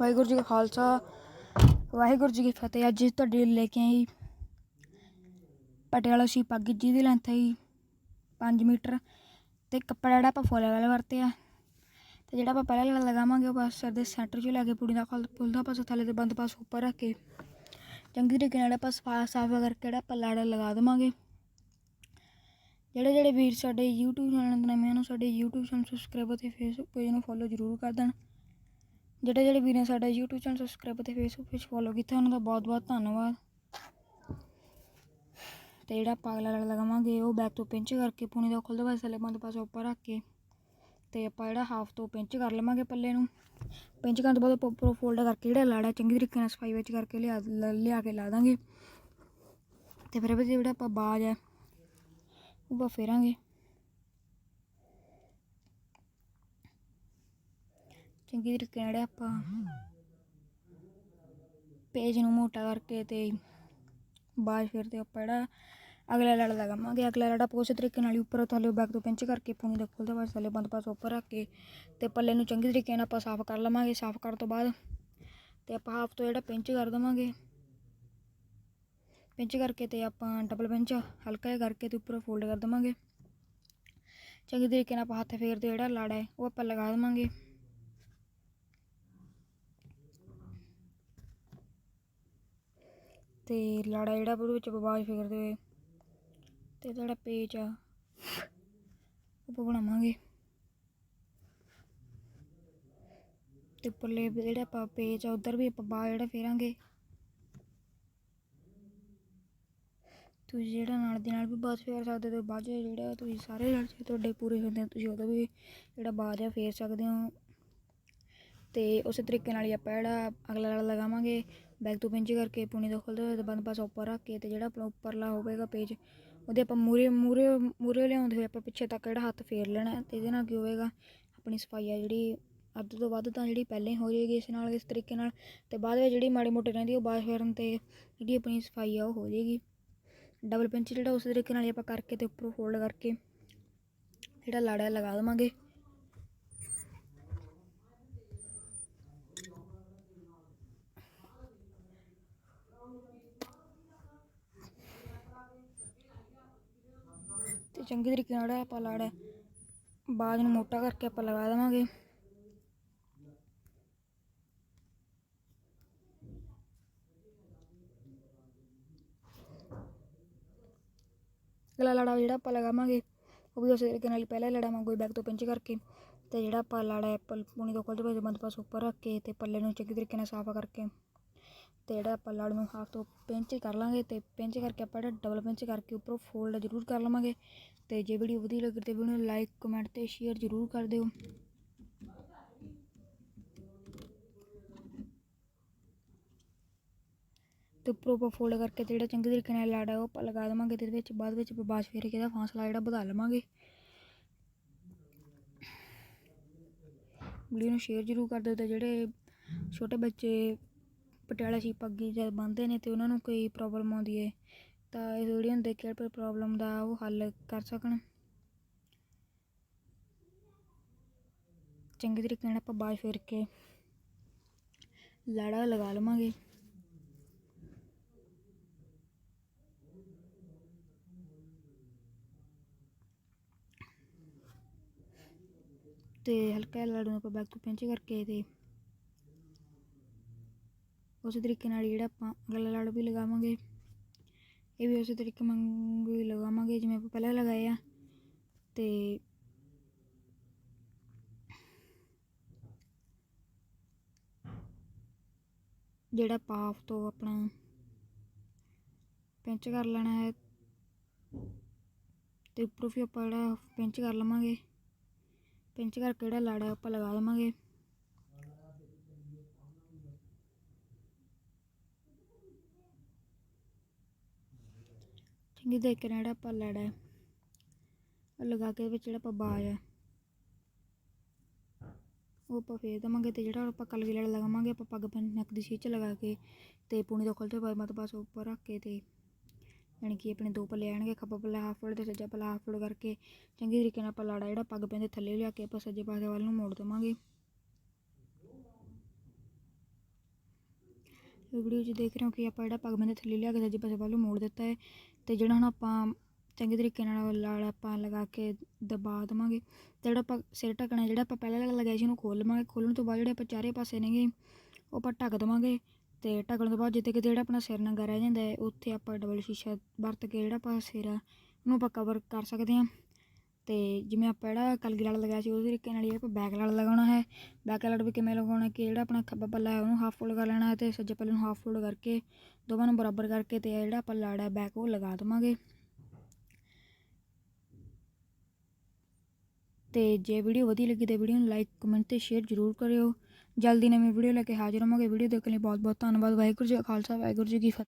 ਵਾਹਿਗੁਰੂ ਜੀ ਕਾ ਖਾਲਸਾ, ਵਾਹਿਗੁਰੂ ਜੀ ਕੀ ਫਤਿਹ। ਅੱਜ ਤੁਹਾਡੇ ਲਈ ਲੈ ਕੇ ਆਈ ਪਟਿਆਲਾ ਸੀ ਪੱਗ ਜਿਹਦੀ ਲੈਂਥ ਹੈ 5 ਮੀਟਰ। ਤੇ ਕੱਪੜਾ ਜਿਹੜਾ ਆਪਾਂ ਫੁੱਲ ਵਾਲਾ ਵਰਤਿਆ। ਤੇ ਜਿਹੜਾ ਆਪਾਂ ਪਹਿਲਾਂ ਲਗਾਵਾਂਗੇ, ਉਹ ਬਸ ਸਿਰ ਦੇ ਸੈਂਟਰ 'ਚ ਲੈ ਕੇ ਪੂੜੀ ਦਾ ਖਲ ਦਾ ਪਾਸਾ ਥੱਲੇ ਤੇ ਬੰਦ ਪਾਸ ਉੱਪਰ ਰੱਖ ਕੇ ਚੰਗੀ ਤਰੀਕੇ ਨਾਲ ਆਪਾਂ ਸਫਾ ਸਾਫ਼ ਕਰਕੇ ਜਿਹੜਾ ਪੱਲਾ ਲਾੜਾ ਲਗਾ ਦੇਵਾਂਗੇ। ਜਿਹੜੇ ਜਿਹੜੇ ਵੀਰ ਸਾਡੇ YouTube ਚੈਨਲ ਤੇ ਨਵੇਂ ਹਨ ਉਹ ਸਾਡੇ YouTube ਚੈਨਲ ਸਬਸਕ੍ਰਾਈਬ ਅਤੇ Facebook ਪੇਜ ਨੂੰ ਫੋਲੋ ਜ਼ਰੂਰ ਕਰ ਦੇਣ। ਜਿਹੜੇ ਜਿਹੜੇ ਵੀਰ ਨੇ ਸਾਡਾ YouTube ਚੈਨਲ ਸਬਸਕ੍ਰਾਈਬ ਅਤੇ Facebook ਪੇਜ ਫੋਲੋ ਕੀਤਾ, ਉਹਨਾਂ ਦਾ ਬਹੁਤ ਬਹੁਤ ਧੰਨਵਾਦ। ਤੇ ਜਿਹੜਾ ਪਾਗਲਾ ਲੜ ਲਗਾਵਾਂਗੇ, ਉਹ ਬੈਕ ਤੋਂ ਪਿੰਚ ਕਰਕੇ ਪੂਣੀ ਦਾ ਖੁੱਲਦਾ ਪਾਸੇ ਥੱਲੇ ਬੰਦ ਪਾਸੇ ਉੱਪਰ ਰੱਖ ਕੇ, ਤੇ ਆਪਾਂ ਜਿਹੜਾ ਹਾਫ ਤੋਂ ਪਿੰਚ ਕਰ ਲਵਾਂਗੇ ਪੱਲੇ ਨੂੰ। ਪਿੰਚ ਕਰਨ ਤੋਂ ਬਾਅਦ ਆਪਾਂ ਉੱਪਰੋਂ ਫੋਲਡ ਕਰਕੇ ਜਿਹੜਾ ਲਾੜਾ ਚੰਗੀ ਤਰੀਕੇ ਨਾਲ ਸਫ਼ਾਈ ਵਿੱਚ ਕਰਕੇ ਲਿਆ, ਲ- ਲਿਆ ਕੇ ਲਾ ਦਾਂਗੇ। ਤੇ ਫਿਰ ਇਹਦੇ ਜਿਹੜਾ ਆਪਾਂ ਬਾਜ ਹੈ, ਉਹ ਆਪਾਂ ਫੇਰਾਂਗੇ। ਚੰਗੀ ਤਰੀਕੇ ਨਾਲ ਜਿਹੜਾ ਆਪਾਂ ਪੇਜ ਨੂੰ ਮੋਟਾ ਕਰਕੇ ਤੇ ਬਾਅਦ ਫਿਰ ਤੇ ਆਪਾਂ ਜਿਹੜਾ ਅਗਲਾ ਲੜ ਲਗਾਵਾਂਗੇ। ਅਗਲਾ ਲੜ ਆਪਾਂ ਉਸੇ ਤਰੀਕੇ ਨਾਲ ਹੀ ਉੱਪਰ ਥੱਲੇ ਬੈਕ ਤੋਂ ਪਿੰਚ ਕਰਕੇ ਪੂਣੀ ਦਾ ਖੁੱਲਦਾ ਬਾਅਦ ਥੱਲੇ ਬੰਦ ਪਾਸੇ ਉੱਪਰ ਰੱਖ ਕੇ ਤੇ ਪੱਲੇ ਨੂੰ ਚੰਗੀ ਤਰੀਕੇ ਨਾਲ ਆਪਾਂ ਸਾਫ਼ ਕਰ ਲਵਾਂਗੇ। ਸਾਫ਼ ਕਰਨ ਤੋਂ ਬਾਅਦ ਤੇ ਆਪਾਂ ਹਾਫ ਤੋਂ ਜਿਹੜਾ ਪਿੰਚ ਕਰ ਦੇਵਾਂਗੇ। ਪਿੰਚ ਕਰਕੇ ਤੇ ਆਪਾਂ ਡਬਲ ਪਿੰਚ ਹਲਕਾ ਜਿਹਾ ਕਰਕੇ ਤੇ ਉੱਪਰ ਫੋਲਡ ਕਰ ਦੇਵਾਂਗੇ। ਚੰਗੀ ਤਰੀਕੇ ਨਾਲ ਆਪਾਂ ਹੱਥ ਫੇਰਦੇ ਜਿਹੜਾ ਲਾੜਾ ਹੈ ਉਹ ਆਪਾਂ ਲਗਾ ਦੇਵਾਂਗੇ। ਤੇ ਲਾੜਾ ਜਿਹੜਾ ਉਹਦੇ ਵਿੱਚ ਬਾਜ ਫੇਰਦੇ ਹੋਏ ਤੇ ਜਿਹੜਾ ਪੇਚ ਆ ਉਹ ਆਪਾਂ ਬਣਾਵਾਂਗੇ। ਤੇ ਉੱਪਰਲੇ ਜਿਹੜਾ ਆਪਾਂ ਪੇਚ ਆ ਉਧਰ ਵੀ ਆਪਾਂ ਬਾਜ ਜਿਹੜਾ ਫੇਰਾਂਗੇ। ਤੁਸੀਂ ਜਿਹੜਾ ਨਾਲ ਦੀ ਨਾਲ ਵੀ ਬਾਅਦ ਫੇਰ ਸਕਦੇ ਹੋ ਬਾਜ ਜਿਹੜਾ ਤੁਸੀਂ ਸਾਰੇ ਲੜ ਜੇ ਤੁਹਾਡੇ ਪੂਰੇ ਹੁੰਦੇ ਆ, ਤੁਸੀਂ ਉਦੋਂ ਵੀ ਜਿਹੜਾ ਬਾਜ ਆ ਫੇਰ ਸਕਦੇ ਹੋ। ਤੇ ਉਸੇ ਤਰੀਕੇ ਨਾਲ ਹੀ ਆਪਾਂ ਜਿਹੜਾ ਅਗਲਾ ਲੜ ਲਗਾਵਾਂਗੇ। ਬੈਕ ਤੋਂ ਪਿੰਚ ਕਰਕੇ ਪੂਣੀ ਦਾ ਖੁੱਲਦਾ ਹੋਏ ਤੇ ਬੰਦ ਪਾਸਾ ਉੱਪਰ ਰੱਖ ਕੇ ਤੇ ਜਿਹੜਾ ਆਪਣਾ ਉੱਪਰਲਾ ਹੋਵੇਗਾ ਪੇਜ, ਉਹਦੇ ਆਪਾਂ ਮੂਰੇ ਮੂਰੇ ਮੂਰੇ ਲਿਆਉਂਦੇ ਹੋਏ ਆਪਾਂ ਪਿੱਛੇ ਤੱਕ ਜਿਹੜਾ ਹੱਥ ਫੇਰ ਲੈਣਾ ਤੇ ਇਹਦੇ ਨਾਲ ਕੀ ਹੋਵੇਗਾ? ਆਪਣੀ ਸਫ਼ਾਈ ਆ ਜਿਹੜੀ ਅੱਧ ਤੋਂ ਵੱਧ ਤਾਂ ਜਿਹੜੀ ਪਹਿਲਾਂ ਹੀ ਹੋ ਜਾਏਗੀ ਇਸ ਨਾਲ, ਇਸ ਤਰੀਕੇ ਨਾਲ ਤੇ ਬਾਅਦ ਵਿੱਚ ਜਿਹੜੀ ਮਾੜੀ ਮੋਟੀ ਰਹਿੰਦੀ ਉਹ ਬਾਅਦ ਫੇਰਨ ਤੇ ਜਿਹੜੀ ਆਪਣੀ ਸਫ਼ਾਈ ਆ ਉਹ ਹੋ ਜਾਏਗੀ। ਡਬਲ ਪਿੰਚ ਜਿਹੜਾ ਉਸ ਤਰੀਕੇ ਨਾਲ ਆਪਾਂ ਕਰਕੇ ਤੇ ਉੱਪਰੋਂ ਫੋਲਡ ਕਰਕੇ ਜਿਹੜਾ ਲਾੜਾ ਲਗਾ ਦੇਵਾਂਗੇ। ਚੰਗੇ ਤਰੀਕੇ ਨਾਲ ਜਿਹੜਾ ਆਪਾਂ ਲਾੜਾ ਬਾਜ ਨੂੰ ਮੋਟਾ ਕਰਕੇ ਆਪਾਂ ਲਗਾ ਦੇਵਾਂਗੇ। ਅਗਲਾ ਲੜਾ ਜਿਹੜਾ ਆਪਾਂ ਲਗਾਵਾਂਗੇ, ਉਹ ਵੀ ਉਸੇ ਤਰੀਕੇ ਨਾਲ ਪਹਿਲਾਂ ਲੜਾ ਵਾਂਗੂ ਬੈਕ ਤੋਂ ਪਿੰਚ ਕਰਕੇ ਤੇ ਜਿਹੜਾ ਆਪਾਂ ਲਾੜਾ ਐਪਲ ਪੂਣੀ ਤੋਂ ਖੁੱਲਦੇ ਪਾਸੇ ਬੰਦ ਪਾਸ ਉੱਪਰ ਰੱਖ ਕੇ ਤੇ ਪੱਲੇ ਨੂੰ ਚੰਗੀ ਤਰੀਕੇ ਨਾਲ ਸਾਫ਼ ਕਰਕੇ ਤੇ ਜਿਹੜਾ ਆਪਾਂ ਲੜ ਨੂੰ ਹਾਫ ਤੋਂ ਪਿੰਚ ਕਰ ਲਾਂਗੇ ਤੇ ਪਿੰਚ ਕਰਕੇ ਆਪਾਂ ਜਿਹੜਾ ਡਬਲ ਪਿੰਚ ਕਰਕੇ ਉੱਪਰੋਂ ਫੋਲਡ ਜ਼ਰੂਰ ਕਰ ਲਵਾਂਗੇ। ਤੇ ਜੇ ਵੀਡੀਓ ਵਧੀਆ ਲੱਗੀ ਤੇ ਵੀਡੀਓ ਨੂੰ ਲਾਈਕ ਕਮੈਂਟ ਤੇ ਸ਼ੇਅਰ ਜ਼ਰੂਰ ਕਰ ਦਿਓ। ਤੇ ਉੱਪਰੋਂ ਆਪਾਂ ਫੋਲਡ ਕਰਕੇ ਤੇ ਜਿਹੜਾ ਚੰਗੇ ਤਰੀਕੇ ਨਾਲ ਲਾੜਾ ਉਹ ਆਪਾਂ ਲਗਾ ਦੇਵਾਂਗੇ ਤੇ ਵਿੱਚ ਬਾਅਦ ਵਿੱਚ ਆਪਾਂ ਬਾਜ ਫੇਰ ਕੇ ਇਹਦਾ ਫਾਸਲਾ ਜਿਹੜਾ ਵਧਾ ਲਵਾਂਗੇ। ਵੀਡੀਓ ਨੂੰ ਸ਼ੇਅਰ ਜ਼ਰੂਰ ਕਰ ਦਿਓ ਤੇ ਜਿਹੜੇ ਛੋਟੇ ਬੱਚੇ ਪਟਿਆਲਾ ਸੀ ਪੱਗੀ ਜਦ ਬੰਨ੍ਹਦੇ ਨੇ ਅਤੇ ਉਹਨਾਂ ਨੂੰ ਕੋਈ ਪ੍ਰੋਬਲਮ ਆਉਂਦੀ ਹੈ ਤਾਂ ਇਹ ਵੀਡੀਓ ਹੁੰਦੇ ਦੇਖ ਪ੍ਰੋਬਲਮ ਦਾ ਉਹ ਹੱਲ ਕਰ ਸਕਣ। ਚੰਗੇ ਤਰੀਕੇ ਨਾਲ ਆਪਾਂ ਬਾਜ ਫੇਰ ਕੇ ਲਾੜਾ ਲਗਾ ਲਵਾਂਗੇ। ਤੇ ਹਲਕਾ ਜਿਹਾ ਲਾੜੂ ਨੂੰ ਆਪਾਂ ਬੈਕ ਤੋਂ ਪਿੰਚ ਕਰਕੇ ਤੇ ਉਸੇ ਤਰੀਕੇ ਨਾਲ ਜਿਹੜਾ ਆਪਾਂ ਅਗਲਾ ਲੜ ਵੀ ਲਗਾਵਾਂਗੇ, ਇਹ ਵੀ ਉਸੇ ਤਰੀਕੇ ਵਾਂਗੂ ਹੀ ਲਗਾਵਾਂਗੇ ਜਿਵੇਂ ਆਪਾਂ ਪਹਿਲਾਂ ਲਗਾਏ ਆ। ਤੇ ਜਿਹੜਾ ਪਾਫ ਤੋਂ ਆਪਣਾ ਪਿੰਚ ਕਰ ਲੈਣਾ ਹੈ, ਤੇ ਉੱਪਰੋਂ ਵੀ ਆਪਾਂ ਜਿਹੜਾ ਪਿੰਚ ਕਰ ਲਵਾਂਗੇ ਪਿੰਚ ਕਰਕੇ ਜਿਹੜਾ ਲਾੜਾ ਆਪਾਂ ਲਗਾ ਦੇਵਾਂਗੇ ਚੰਗੀ ਦੇਖ ਕੇ ਜਿਹੜਾ ਆਪਾਂ ਲੜਾ ਹੈ। ਉਹ ਲਗਾ ਕੇ ਵਿੱਚ ਜਿਹੜਾ ਆਪਾਂ ਬਾਜ ਹੈ। ਉਹ ਆਪਾਂ ਫੇਰ ਦੇਵਾਂਗੇ ਤੇ ਜਿਹੜਾ ਆਪਾਂ ਕਲਗੀ ਲੜ ਲਗਾਵਾਂਗੇ, ਆਪਾਂ ਪੱਗ ਬੰਨ ਨੱਕ ਦੀ ਛੀਚ ਲਗਾ ਕੇ ਤੇ ਪੂਣੀ ਤੋਂ ਖੁੱਲਦੇ ਪਾਸੇ ਮਤ ਪਾਸ ਉੱਪਰ ਰੱਖ ਕੇ ਤੇ ਯਾਨੀ ਕਿ ਆਪਣੇ ਦੋ ਪੱਲੇ ਆਣਗੇ ਖੱਬਾ ਪੱਲਾ ਹਾਫ ਫੁੱਟ ਤੇ ਸੱਜਾ ਪੱਲਾ ਹਾਫ ਫੁੱਟ ਕਰਕੇ ਚੰਗੀ ਤਰੀਕੇ ਨਾਲ ਆਪਾਂ ਲਾੜਾ ਜਿਹੜਾ ਪੱਗ ਪੈਂਦੇ ਥੱਲੇ ਲਿਆ ਕੇ ਆਪਾਂ ਸੱਜੇ ਪਾਸੇ ਵੱਲ ਨੂੰ ਮੋੜ ਦੇਵਾਂਗੇ। ਵੀਡੀਓ 'ਚ ਦੇਖ ਰਹੇ ਹੋ ਕਿ ਆਪਾਂ ਜਿਹੜਾ ਪੱਗ ਬੰਦੇ ਥੱਲੇ ਲਿਆ ਕੇ ਸੱਜੇ ਪਾਸੇ ਵੱਲ ਨੂੰ ਮੋੜ ਦਿੱਤਾ ਹੈ। ਅਤੇ ਜਿਹੜਾ ਹੁਣ ਆਪਾਂ ਚੰਗੇ ਤਰੀਕੇ ਨਾਲ ਲੜ ਆਪਾਂ ਲਗਾ ਕੇ ਦਬਾ ਦੇਵਾਂਗੇ, ਤੇ ਜਿਹੜਾ ਆਪਾਂ ਸਿਰ ਢੱਕਣਾ, ਜਿਹੜਾ ਆਪਾਂ ਪਹਿਲਾਂ ਲਗਾਇਆ ਸੀ ਉਹਨੂੰ ਖੋਲ ਲਵਾਂਗੇ। ਖੋਲਣ ਤੋਂ ਬਾਅਦ ਜਿਹੜੇ ਆਪਾਂ ਚਾਰੇ ਪਾਸੇ ਨੇਗੇ, ਉਹ ਆਪਾਂ ਢੱਕ ਦੇਵਾਂਗੇ ਤੇ ਢੱਕਣ ਤੋਂ ਬਾਅਦ ਜਿੱਥੇ ਕਿ ਜਿਹੜਾ ਆਪਣਾ ਸਿਰ ਨੰਗਾ ਰਹਿ ਜਾਂਦਾ ਹੈ, ਉੱਥੇ ਆਪਾਂ ਡਬਲ ਸ਼ੀਸ਼ਾ ਵਰਤ ਕੇ ਜਿਹੜਾ ਆਪਾਂ ਸਿਰ ਆ ਉਹਨੂੰ ਆਪਾਂ ਕਵਰ ਕਰ ਸਕਦੇ ਹਾਂ। ਅਤੇ ਜਿਵੇਂ ਆਪਾਂ ਜਿਹੜਾ ਕਲਗੀ ਲੜ ਲਗਾਇਆ ਸੀ, ਉਹਦੇ ਤਰੀਕੇ ਨਾਲ ਹੀ ਆਪਾਂ ਬੈਕ ਲੜ ਲਗਾਉਣਾ ਹੈ। ਬੈਕ ਲੜ ਵੀ ਕਿਵੇਂ ਲਗਾਉਣਾ ਕਿ ਜਿਹੜਾ ਆਪਣਾ ਖੱਬਾ ਪੱਲਾ ਹੈ, ਉਹਨੂੰ ਹਾਫ ਫੋਲਡ ਕਰ ਲੈਣਾ ਹੈ ਤੇ ਸੱਜੇ ਪੱਲੇ ਨੂੰ ਹਾਫ ਫੋਲਡ ਕਰਕੇ ਦੋਵਾਂ ਨੂੰ ਬਰਾਬਰ ਕਰਕੇ ਤੇ ਇਹ ਜਿਹੜਾ ਆਪਾਂ ਲੜ ਹੈ ਬੈਕ ਉਹ ਲਗਾ ਦੇਵਾਂਗੇ। ਤੇ ਜੇ ਵੀਡੀਓ ਵਧੀਆ ਲੱਗੀ ਤਾਂ ਵੀਡੀਓ ਨੂੰ ਲਾਈਕ ਕਮੈਂਟ ਤੇ ਸ਼ੇਅਰ ਜ਼ਰੂਰ ਕਰਿਓ। ਜਲਦੀ ਨਵੀਂ ਵੀਡੀਓ ਲੈ ਕੇ ਹਾਜ਼ਰ ਹੋਵਾਂਗੇ। ਵੀਡੀਓ ਦੇਖਣ ਲਈ ਬਹੁਤ ਬਹੁਤ ਧੰਨਵਾਦ। ਵਾਹਿਗੁਰੂ ਜੀ ਖਾਲਸਾ, ਵਾਹਿਗੁਰੂ ਜੀ ਕੀ ਫਤਿਹ।